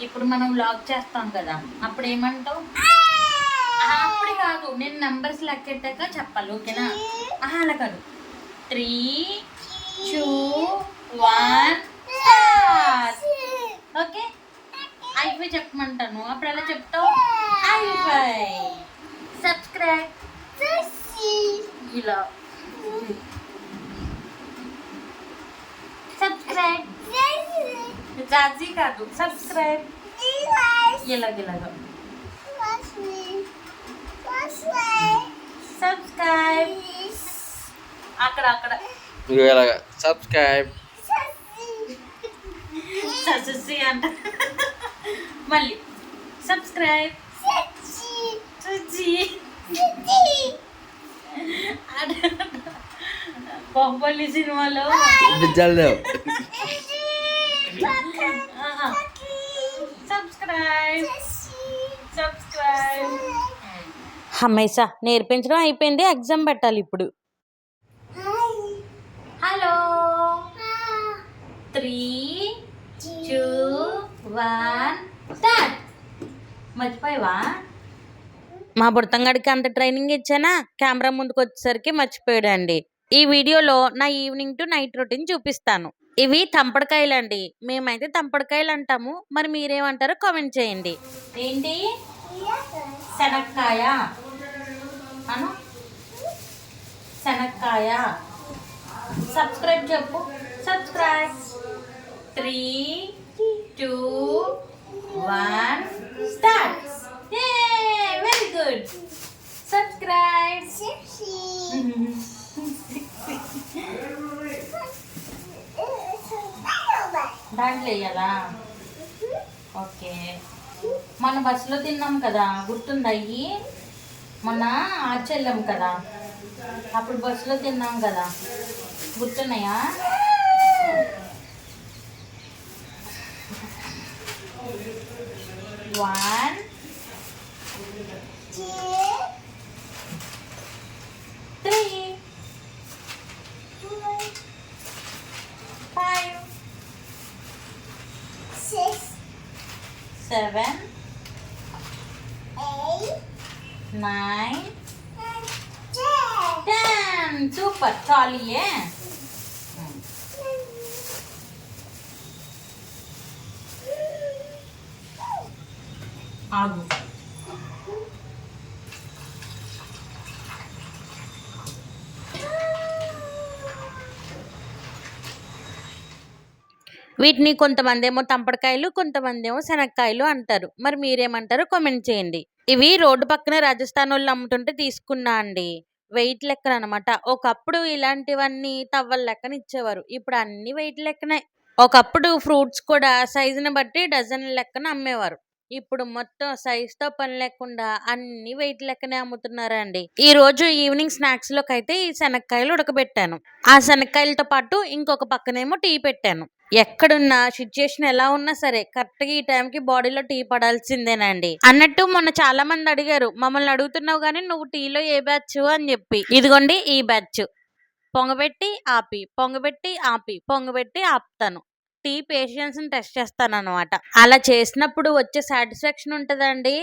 ఇప్పుడు మనం లాక్ చేస్తాం కదా అప్పుడు ఏమంటావు? అప్పుడు కాదు నేను నంబర్స్ లెక్కెట్టాక చెప్పాలి ఓకేనా? అలా కాదు. Three two one okay? ఐఫై చెప్పమంటాను. అప్పుడు ఎలా చెప్తావు? ఐఫై సబ్స్క్రైబ్ ఇలా సబ్స్క్రైబ్ జాజీ కాదు సబ్స్క్రైబ్ ఇలాగిలాగా సబ్స్క్రైబ్ అక్కడ అక్కడ ఇగో ఇలాగా సబ్స్క్రైబ్ ససి అంట మళ్ళీ సబ్స్క్రైబ్ సుజీ బాహుబలి సినిమాలో జల్లేవు సబ్స్క్రైబ్ సబ్స్క్రైబ్ హమ్మేసా నేర్పించడం అయిపోయింది ఎగ్జామ్ పెట్టాలి ఇప్పుడు. Hello three two one start మర్చిపోయావా? మా బుడతంగాడికి అంత ట్రైనింగ్ ఇచ్చానా? కెమెరా ముందుకు వచ్చేసరికి మర్చిపోయాడండి. ఈ వీడియోలో నా ఈవినింగ్ టు నైట్ రొటీన్ చూపిస్తాను. ఇవి తంపడకాయలు అండి మేమైతే తంపడకాయలు అంటాము మరి మీరేమంటారో కామెంట్ చేయండి. ఏంటి? శనక్కాయ. అను? శనక్కాయ. సబ్స్క్రైబ్ చెప్పు. Subscribe. Three two one start. Very good subscribe దాంట్లో వేయాలా? ఓకే. మన బస్సులో తిన్నాం కదా గుర్తుందా అయ్యి? మొన్న ఆచెల్లాం కదా. అప్పుడు బస్సులో తిన్నాం కదా. గుర్తున్నాయా? One seven, eight, nine, ten. Super, Tolly, yeah. Hmm. August. వీటిని కొంతమంది ఏమో తంపడకాయలు కొంతమంది ఏమో శనక్కాయలు అంటారు. మరి మీరేమంటారో కామెంట్ చేయండి. ఇవి రోడ్డు పక్కన రాజస్థాన్ వాళ్ళు అమ్ముతుంటే తీసుకున్నా అండి. వెయిట్ లెక్కన అనమాట ఒకప్పుడు ఇలాంటివన్నీ తవ్వల లెక్కన ఇచ్చేవారు. ఇప్పుడు అన్ని వెయిట్ లెక్కనే. ఒకప్పుడు ఫ్రూట్స్ కూడా సైజుని బట్టి డజన్ లెక్కన అమ్మేవారు. ఇప్పుడు మొత్తం సైజుతో తో పని లేకుండా అన్ని వెయిట్ లెక్కనే అమ్ముతున్నారండి. ఈ రోజు ఈవినింగ్ స్నాక్స్లోకి అయితే ఈ శనక్కాయలు ఉడకబెట్టాను. ఆ శనక్కాయలతో పాటు ఇంకొక పక్కనేమో టీ పెట్టాను. ఎక్కడున్నా సిచ్యుయేషన్ ఎలా ఉన్నా సరే కరెక్ట్గా ఈ టైంకి బాడీలో టీ పడాల్సిందేనండి. అన్నట్టు మొన్న చాలా మంది అడిగారు మమ్మల్ని అడుగుతున్నావు కానీ నువ్వు టీలో ఏ బ్యాచ్? అని చెప్పి. ఇదిగోండి ఈ బ్యాచ్. పొంగబెట్టి ఆపి పొంగబెట్టి ఆపి పొంగబెట్టి ఆపుతాను. టీ పేషెన్స్ని టెస్ట్ చేస్తాను అనమాట అలా చేసినప్పుడు వచ్చే సాటిస్ఫాక్షన్ ఉంటదండి.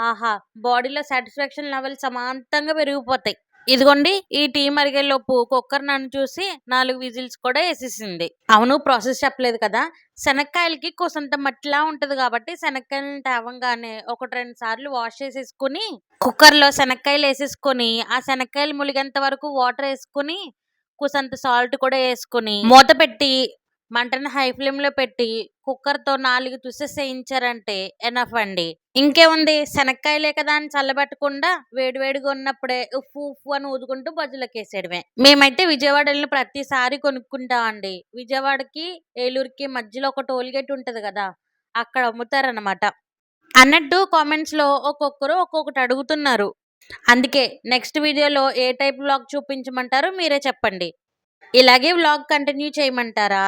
ఆహా! బాడీలో సాటిస్ఫాక్షన్ లెవెల్ సమాంతంగా పెరిగిపోతాయి. ఇదిగోండి ఈ టీ మరిగేలోపు కుక్కర్ నన్ను చూసి నాలుగు విజిల్స్ కూడా వేసేసింది. అవును ప్రాసెస్ చెప్పలేదు కదా! శనక్కాయలకి కొసంత మట్టిలా ఉంటది కాబట్టి శనక్కాయలను తేవంగానే ఒకటి రెండు సార్లు వాష్ చేసేసుకుని కుక్కర్లో శనక్కాయలు వేసేసుకొని ఆ శనక్కాయలు ములిగేంత వరకు వాటర్ వేసుకుని కొసంత సాల్ట్ కూడా వేసుకుని మూత పెట్టి మంటను హై ఫ్లేమ్లో పెట్టి కుక్కర్తో నాలుగు తుసెస్ వేయించారంటే ఎనఫ్ అండి. ఇంకేముంది? శనక్కాయలే కదా అని చల్లబెట్టకుండా వేడివేడిగా ఉన్నప్పుడే ఉప్పు ఉప్పు అని ఊదుకుంటూ బజ్జులకేసేయడమే. మేమైతే విజయవాడ వెళ్ళిన ప్రతిసారి కొనుక్కుంటామండి. విజయవాడకి ఏలూరుకి మధ్యలో ఒక టోల్ గేట్ కదా అక్కడ అమ్ముతారనమాట అన్నట్టు కామెంట్స్లో ఒక్కొక్కరు ఒక్కొక్కటి అడుగుతున్నారు. అందుకే నెక్స్ట్ వీడియోలో ఏ టైప్ వ్లాగ్ చూపించమంటారో మీరే చెప్పండి. ఇలాగే వ్లాగ్ కంటిన్యూ చేయమంటారా?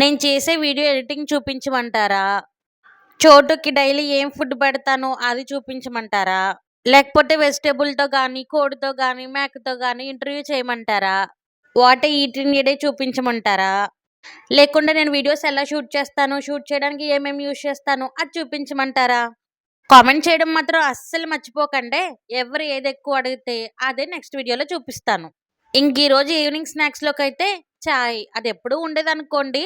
నేను చేసే వీడియో ఎడిటింగ్ చూపించమంటారా? చోటుకి డైలీ ఏం ఫుడ్ పెడతాను అది చూపించమంటారా? లేకపోతే వెజిటేబుల్తో కానీ కోడితో కానీ మేకతో కానీ ఇంటర్వ్యూ చేయమంటారా? వాట్ ఈటింగ్ ఇడే చూపించమంటారా? లేకుండా నేను వీడియోస్ ఎలా షూట్ చేస్తాను, షూట్ చేయడానికి ఏమేమి యూజ్ చేస్తాను అది చూపించమంటారా? కామెంట్ చేయడం మాత్రం అస్సలు మర్చిపోకండి. ఎవరు ఏది ఎక్కువ అడిగితే అదే నెక్స్ట్ వీడియోలో చూపిస్తాను. ఇంక ఈరోజు ఈవినింగ్ స్నాక్స్‌లోకైతే అది అదెప్పుడూ ఉండేదనుకోండి.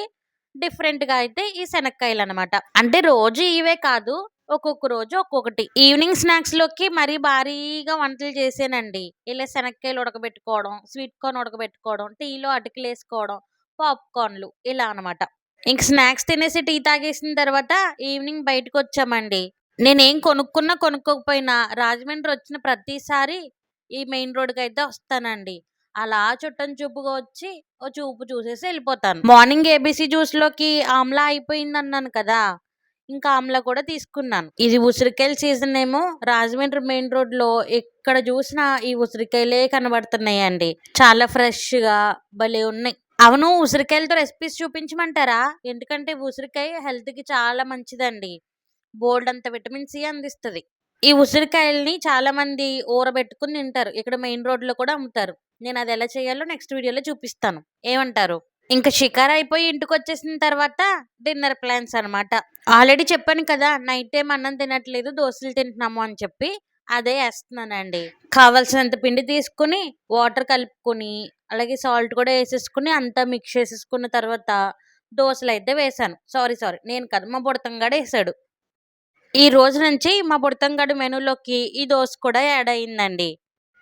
డిఫరెంట్‌గా అయితే ఈ శనక్కాయలు అనమాట అంటే రోజు ఇవే కాదు. ఒక్కొక్క రోజు ఒక్కొక్కటి. ఈవినింగ్ స్నాక్స్‌లోకి మరీ భారీగా వంటలు చేసానండి ఇలా శనక్కాయలు ఉడకబెట్టుకోవడం, స్వీట్ కార్న్ ఉడకబెట్టుకోవడం, టీలో అటుకులేసుకోవడం, పాప్‌కార్న్‌లు ఇలా అనమాట. ఇంక స్నాక్స్ తినేసి టీ తాగేసిన తర్వాత ఈవినింగ్ బయటకు వచ్చామండి నేనేం కొనుక్కున్నా, కొనుక్కోకపోయినా రాజమండ్రి వచ్చిన ప్రతిసారి ఈ మెయిన్ రోడ్కి అయితే వస్తానండి. అలా చుట్టం చూపుగా వచ్చి ఓ చూపు చూసేసి వెళ్ళిపోతాను మార్నింగ్ ఏబీసీ జ్యూస్‌లోకి ఆమ్లా అయిపోయిందన్నాను కదా! ఇంకా ఆమ్లా కూడా తీసుకున్నాను. ఇది ఉసిరికాయల సీజన్ ఏమో రాజమండ్రి మెయిన్ రోడ్‌లో ఎక్కడ చూసినా ఈ ఉసిరికాయలే కనబడుతున్నాయండి. చాలా ఫ్రెష్‌గా భలే ఉన్నాయి. అవును ఉసిరికాయలతో రెసిపీస్ చూపించమంటారా? ఎందుకంటే ఉసిరికాయ హెల్త్‌కి చాలా మంచిదండి. బోలెడంత విటమిన్ సి అందిస్తుంది ఈ ఉసిరికాయల్ని చాలామంది ఊరబెట్టుకుని తింటారు. ఇక్కడ మెయిన్ రోడ్‌లో కూడా అమ్ముతారు. నేను అది ఎలా చేయాలో నెక్స్ట్ వీడియోలో చూపిస్తాను. ఏమంటారు? ఇంకా షికార్ అయిపోయి ఇంటికి వచ్చేసిన తర్వాత డిన్నర్ ప్లాన్స్ అనమాట. ఆల్రెడీ చెప్పాను కదా! నైట్ టైం అన్నం తినట్లేదు దోసలు తింటున్నాము అని చెప్పి. అదే వేస్తున్నానండి కావాల్సినంత పిండి తీసుకొని, వాటర్ కలుపుకొని, అలాగే సాల్ట్ కూడా వేసేసుకుని అంతా మిక్స్ చేసేసుకున్న తర్వాత దోశలు అయితే వేశాను. సారీ సారీ నేను కాదు మా వేసాడు ఈ రోజు నుంచి మా బుడతంగాడు మెనూలోకి ఈ దోశ కూడా యాడ్ అయిందండి.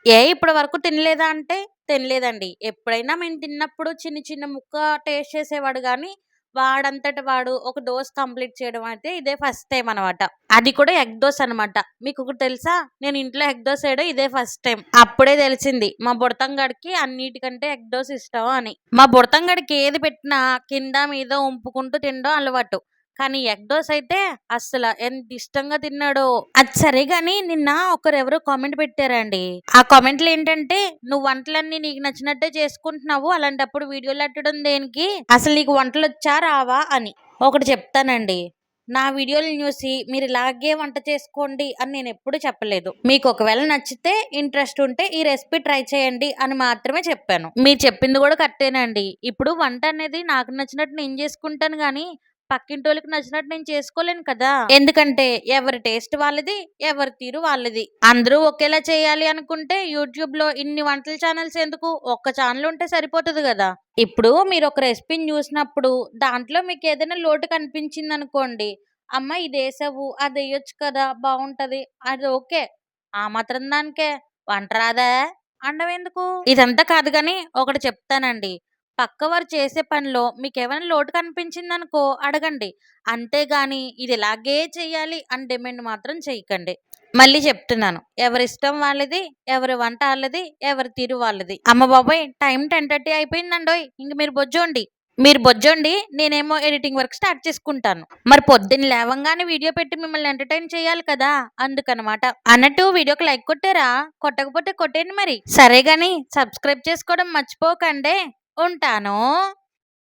ఏ ఇప్పటి వరకు తినలేదా అంటే తినలేదండి. ఎప్పుడైనా మేము తిన్నప్పుడు చిన్న చిన్న ముక్క టేస్ట్ చేసేవాడు కానీ వాడంతట వాడు ఒక డోస్ కంప్లీట్ చేయడం అయితే ఇదే ఫస్ట్ టైం అనమాట. అది కూడా ఎగ్ దోస్ అనమాట. మీకొకటి తెలుసా? నేను ఇంట్లో ఎగ్ దోస్ వేయడం ఇదే ఫస్ట్ టైం అప్పుడే తెలిసింది మా బుడతంగాడికి అన్నిటికంటే ఎగ్ దోశ ఇష్టం అని. మా బుడతంగాడికి ఏది పెట్టినా కింద మీద ఒంపుకుంటూ తినడం అలవాటు. కానీ ఎగ్ డోస్ అయితే అసలు ఎంత ఇష్టంగా తిన్నాడో! అది సరే గాని నిన్న ఒకరెవరో కామెంట్ పెట్టారండి. ఆ కామెంట్లు ఏంటంటే "నువ్వు వంటలన్నీ నీకు నచ్చినట్టే చేసుకుంటున్నావు. అలాంటప్పుడు వీడియోలు అట్టడం దేనికి? అసలు నీకు వంటలు వచ్చా రావా?" అని. ఒకటి చెప్తానండి. నా వీడియోలు చూసి మీరు ఇలాగే వంట చేసుకోండి అని నేను ఎప్పుడు చెప్పలేదు. మీకు ఒకవేళ నచ్చితే ఇంట్రెస్ట్ ఉంటే ఈ రెసిపీ ట్రై చేయండి అని మాత్రమే చెప్పాను. మీరు చెప్పింది కూడా కరెక్టేనండి. ఇప్పుడు వంట అనేది నాకు నచ్చినట్టు నేను చేసుకుంటాను కానీ పక్కింటోళ్ళకి నచ్చినట్టు నేను చేసుకోలేను కదా! ఎందుకంటే ఎవరి టేస్ట్ వాళ్ళది. ఎవరి తీరు వాళ్ళది. అందరూ ఒకేలా చేయాలి అనుకుంటే యూట్యూబ్లో ఇన్ని వంటల ఛానల్స్ ఎందుకు? ఒక్క ఛానల్ ఉంటే సరిపోతుంది కదా ఇప్పుడు మీరు ఒక రెసిపీని చూసినప్పుడు దాంట్లో మీకు ఏదైనా లోటు కనిపించిందనుకోండి. అమ్మ ఇదేసావు వేయొచ్చు కదా! బాగుంటది అది ఓకే. ఆ మాత్రం దానికే వంట రాదా? అనడం ఎందుకు? ఇదంతా కాదు కానీ ఒకటి చెప్తానండి. పక్కవారు చేసే పనిలో మీకేమైనా లోటు కనిపించిందనుకో అడగండి. అంతేగాని ఇది ఇలాగే చేయాలి అని డిమాండ్ మాత్రం చేయకండి. మళ్ళీ చెప్తున్నాను. ఎవరిష్టం వాళ్ళది. ఎవరి వంట వాళ్ళది ఎవరి తీరు వాళ్ళది. అమ్మ బాబోయ్! టైం 10:30 అయిపోయిందండోయ్! ఇంక మీరు బొజ్జోండి. మీరు బొజ్జోండి. నేనేమో ఎడిటింగ్ వర్క్ స్టార్ట్ చేసుకుంటాను. మరి పొద్దున్న లేవంగానే వీడియో పెట్టి మిమ్మల్ని ఎంటర్‌టైన్ చేయాలి కదా! అందుకనమాట. అన్నట్టు వీడియోకి లైక్ కొట్టారా? కొట్టకపోతే కొట్టేయండి మరి. సరే గాని సబ్స్క్రైబ్ చేసుకోవడం మర్చిపోకండే. ఉంటాను.